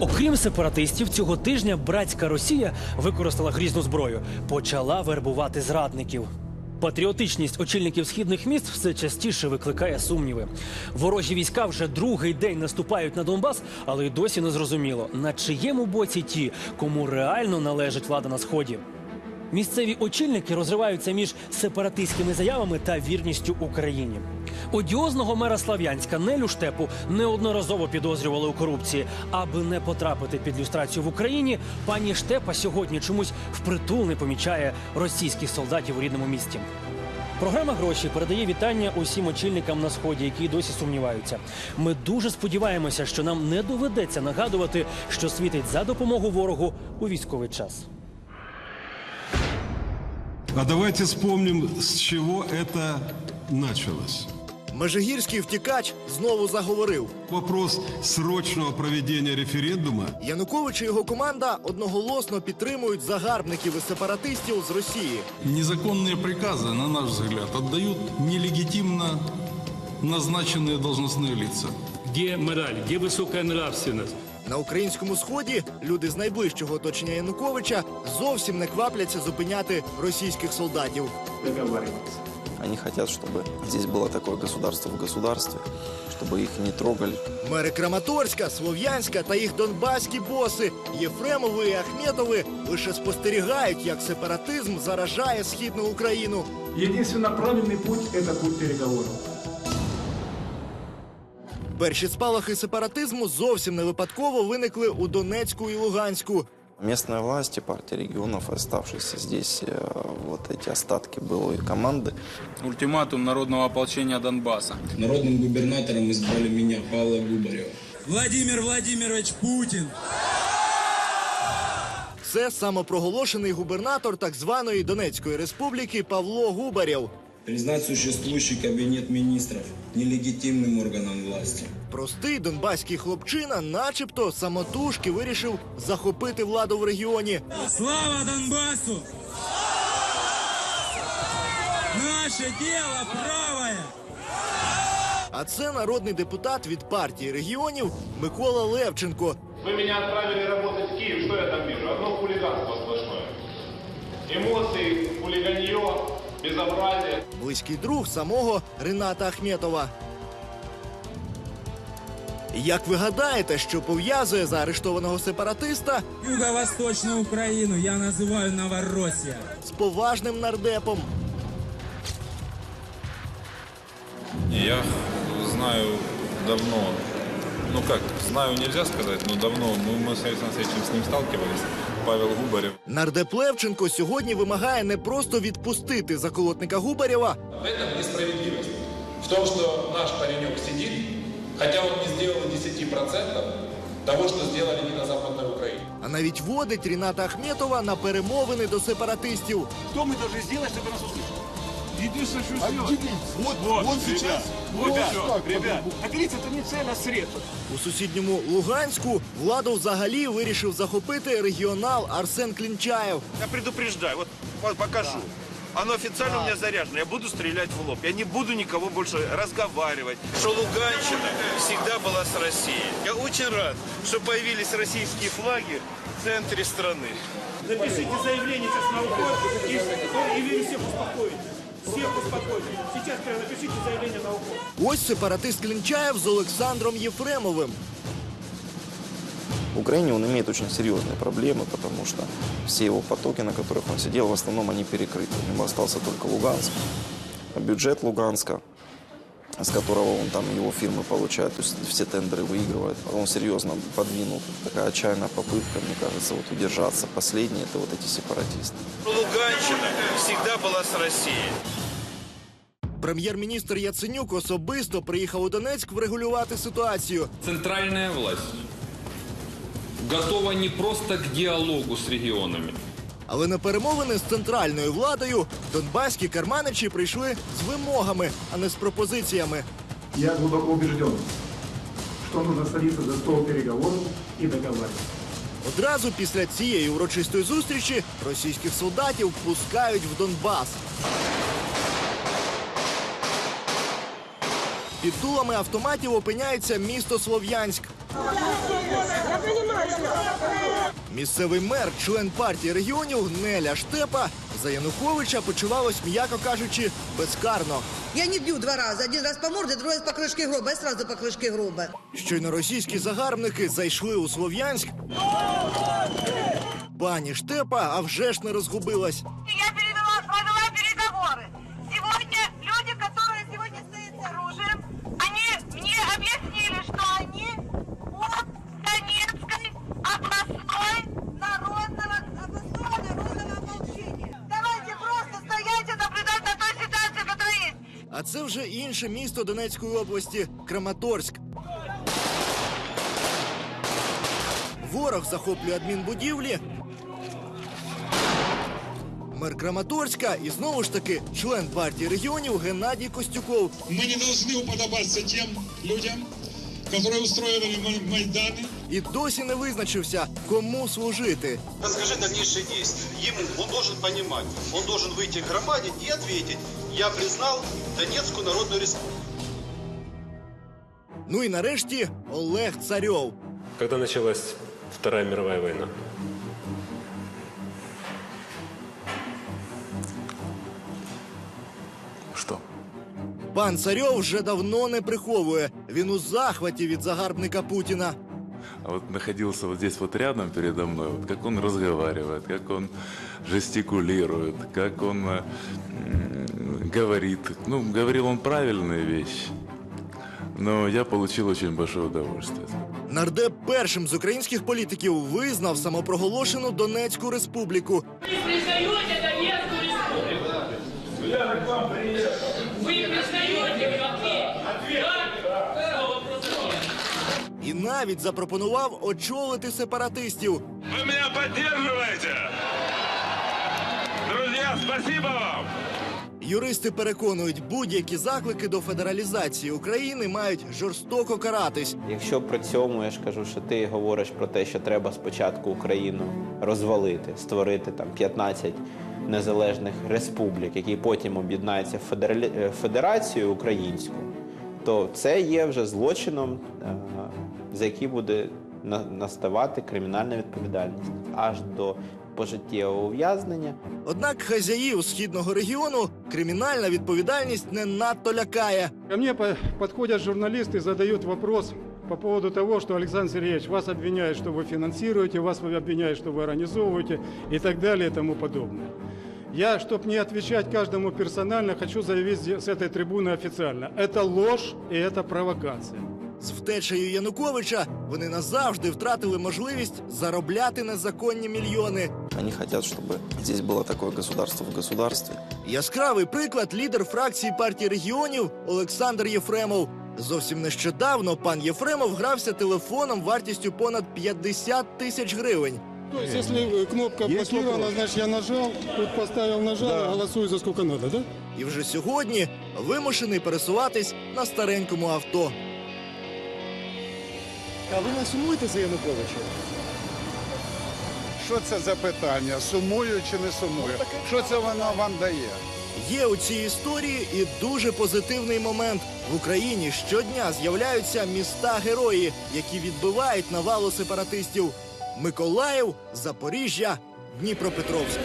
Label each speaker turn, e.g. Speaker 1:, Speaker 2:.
Speaker 1: Окрім сепаратистів, цього тижня братська Росія використала грізну зброю, почала вербувати зрадників. Патріотичність очільників східних міст все частіше викликає сумніви. Ворожі війська вже другий день наступають на Донбас, але й досі не зрозуміло, на чиєму боці ті, кому реально належить влада на сході. Місцеві очільники розриваються між сепаратистськими заявами та вірністю Україні. Одіозного мера Слав'янська Нелю Штепу неодноразово підозрювали у корупції. Аби не потрапити під люстрацію в Україні, пані Штепа сьогодні чомусь впритул не помічає російських солдатів у рідному місті. Програма гроші передає вітання усім очільникам на сході, які досі сумніваються. Ми дуже сподіваємося, що нам не доведеться нагадувати, що світить за допомогу ворогу у військовий час.
Speaker 2: А давайте вспомним, с чего это началось.
Speaker 3: Межигірський втікач знову заговорив.
Speaker 2: Вопрос срочного проведения референдума
Speaker 3: Янукович і його команда одноголосно підтримують загарбників і сепаратистів з Росії.
Speaker 4: Незаконные приказы, на наш взгляд, отдают нелегитимно назначенные должностные лица.
Speaker 5: Где мораль, где высокая нравственность?
Speaker 3: На українському сході люди з найближчого оточення Януковича зовсім не квапляться зупиняти російських солдатів.
Speaker 6: Они хотят, чтобы здесь было такое государство в государстве, чтобы их не трогали.
Speaker 3: Мери Краматорська, Слов'янська та їх донбаські боси Єфремови і Ахметови лише спостерігають, як сепаратизм заражає східну Україну.
Speaker 7: Единственно правильный путь – это путь переговоров.
Speaker 3: Перші спалахи сепаратизму зовсім не випадково виникли у Донецьку і Луганську.
Speaker 6: Местные власти, партия регионов, оставшиеся здесь э, вот эти остатки былой команды,
Speaker 8: Ультиматум народного ополчения Донбасса.
Speaker 9: Народным губернатором избрали меня, Павла Губарева.
Speaker 10: Владимир Владимирович Путин.
Speaker 3: Це самопроголошений губернатор так званої Донецької республіки Павло Губарєв.
Speaker 9: Признать существующий кабинет министров нелегитимным органом власти.
Speaker 3: Простий донбаський хлопчина, начебто, самотужки вирішив захопити владу в регіоні.
Speaker 10: Слава Донбассу! Наше дело правое!
Speaker 3: А це народний депутат від партії регіонів Микола Левченко.
Speaker 11: Вы меня отправили работать в Киев, что я там вижу? Одно хулиганство сплошное. Эмоции, хулиганье, безобразие.
Speaker 3: близький друг самого Рената Ахметова. Як ви гадаєте, що пов'язує заарештованого сепаратиста
Speaker 10: Юго-Восточную Украину я называю Новороссия.
Speaker 3: з поважним нардепом?
Speaker 8: Я знаю давно, ну как, знаю нельзя сказать, но давно, ну мы с Александром Алексеевичем с ним сталкивались, Павел Губарев.
Speaker 3: Нардеп Левченко сьогодні вимагає не просто відпустити заколотника Губарєва,
Speaker 11: В этом несправедливость. В том, что наш паренек сидит, хотя он не сделал и 10% того, что сделали не на Западной Украине.
Speaker 3: а навіть водить Ріната Ахметова на перемовини до сепаратистів.
Speaker 7: Что мы должны сделать, чтобы нас услышали? Единственное, что сделать. Вот, вот, вот сейчас. Вот, ребят, ребят. Так лица это не цель, а средство.
Speaker 3: У сусідньому Луганську владу взагалі вирішив захопити регіонал Арсен Клінчаєв.
Speaker 7: Я предупреждаю, вот, вот покажу. Оно официально у меня заряжено. Я буду стрелять в лоб. Я не буду никого больше разговаривать. Что Луганщина всегда была с Россией. Я очень рад, что появились российские флаги в центре страны. Напишите заявление сейчас на уход и, и всех успокоите. Всех успокоите. Сейчас прямо напишите заявление на уход.
Speaker 3: Ось сепаратист Клінчаєв з Олександром Єфремовим.
Speaker 6: В Украине он имеет очень серьезные проблемы, потому что все его потоки, на которых он сидел, в основном они перекрыты. У него остался только Луганск. А Бюджет Луганска, с которого он там, его фирмы получают, то есть все тендеры выигрывают, он серьезно подвинул. Такая отчаянная попытка, мне кажется, вот удержаться. Последние это вот эти сепаратисты.
Speaker 7: Луганщина всегда была с Россией.
Speaker 3: Прем'єр-міністр Яценюк особисто приїхав у Донецьк врегулювати ситуацію.
Speaker 8: Центральная власть готова не просто к диалогу с регионами,
Speaker 3: Але на перемовини з центральною владою донбаські карманичі прийшли з вимогами, а не з пропозиціями.
Speaker 7: Я глубоко убежден, что нужно садиться за стол переговоров и договариваться.
Speaker 3: Одразу після цієї урочистої зустрічі російських солдатів пускають в Донбас. Під дулами автоматів опиняється місто Слов'янськ.
Speaker 12: Я понимаю,
Speaker 3: Місцевий мер, член партії регіонів Неля Штепа за Януковича почувалось, м'яко кажучи, безкарно.
Speaker 12: Я не б'ю два рази. Один раз по морді, другий раз по кришки гроба. Я сразу по кришки гроба.
Speaker 3: Щойно російські загарбники зайшли у Слов'янськ. Пані Штепа, а вже ж не розгубилась. А це вже інше місто Донецької області Краматорськ. Ворог захоплює адмінбудівлі. Мер Краматорська і знову ж таки член партії регіонів Геннадій Костюков.
Speaker 13: Мы не должны уподобаться тем людям, которые устроили Май- Майданы.
Speaker 3: І досі не визначився, кому служити.
Speaker 14: Расскажи дальнейшие действия. Ему он должен понимать, он должен выйти к громаде и ответить, я признал Донецкую Народную Республику.
Speaker 3: Ну і нарешті Олег Царьов.
Speaker 15: Когда началась Вторая мировая война?
Speaker 16: Что?
Speaker 3: Пан Царьов вже давно не приховує. Він у захваті від загарбника Путіна.
Speaker 16: А вот находился вот здесь вот рядом передо мной, вот как он разговаривает, как он жестикулирует, как он э, м, говорит. Ну, говорил он правильные вещи, но я получил очень большое удовольствие.
Speaker 3: Нардеп першим з українських політиків визнав самопроголошену Донецьку республіку.
Speaker 17: признаете Донецкую республику? Я к вам приехал. Вы признаете как Да? Слово просто нет.
Speaker 3: І навіть запропонував очолити сепаратистів.
Speaker 18: Вы меня поддерживаете? Друзья, спасибо вам!
Speaker 3: Юристи переконують, будь-які заклики до федералізації України мають жорстоко каратись.
Speaker 19: Якщо при цьому я ж кажу, що ти говориш про те, що треба спочатку Україну розвалити, створити там 15 незалежних республік, які потім об'єднаються в е, федерацію українську, то це є вже злочином, е, за який буде на- наставати кримінальна відповідальність аж до пожиттєвого ув'язнення.
Speaker 3: Однак хазяїв східного регіону кримінальна відповідальність не надто лякає.
Speaker 20: Ко мне по- подходят журналисты и задают вопрос по поводу того, что Александр Сергеевич, вас обвиняют, что вы финансируете, вас обвиняют, что вы организовываете и так далее и тому подобное. Я, чтобы не отвечать каждому персонально, хочу заявить здесь- с этой трибуны официально. Это ложь и это провокация.
Speaker 3: З втечею Януковича вони назавжди втратили можливість заробляти незаконні мільйони.
Speaker 6: Они хотят, чтобы здесь было такое государство в государстве.
Speaker 3: Яскравий приклад лідер фракції партії регіонів Олександр Єфремов. Зовсім нещодавно пан Єфремов грався телефоном вартістю понад 50 тисяч гривень.
Speaker 20: То есть, если э, кнопка блокирована, значит, я нажал, тут поставил, нажал, и голосую за сколько надо, да?
Speaker 3: І вже сьогодні вимушений пересуватись на старенькому авто. А ви не сумуєте за Януковичем?
Speaker 21: Що це за питання? Сумую чи не сумую? Що це воно вам дає?
Speaker 3: Є у цій історії і дуже позитивний момент. В Україні щодня з'являються міста-герої, які відбивають навалу сепаратистів: Миколаїв, Запоріжжя, Дніпропетровськ.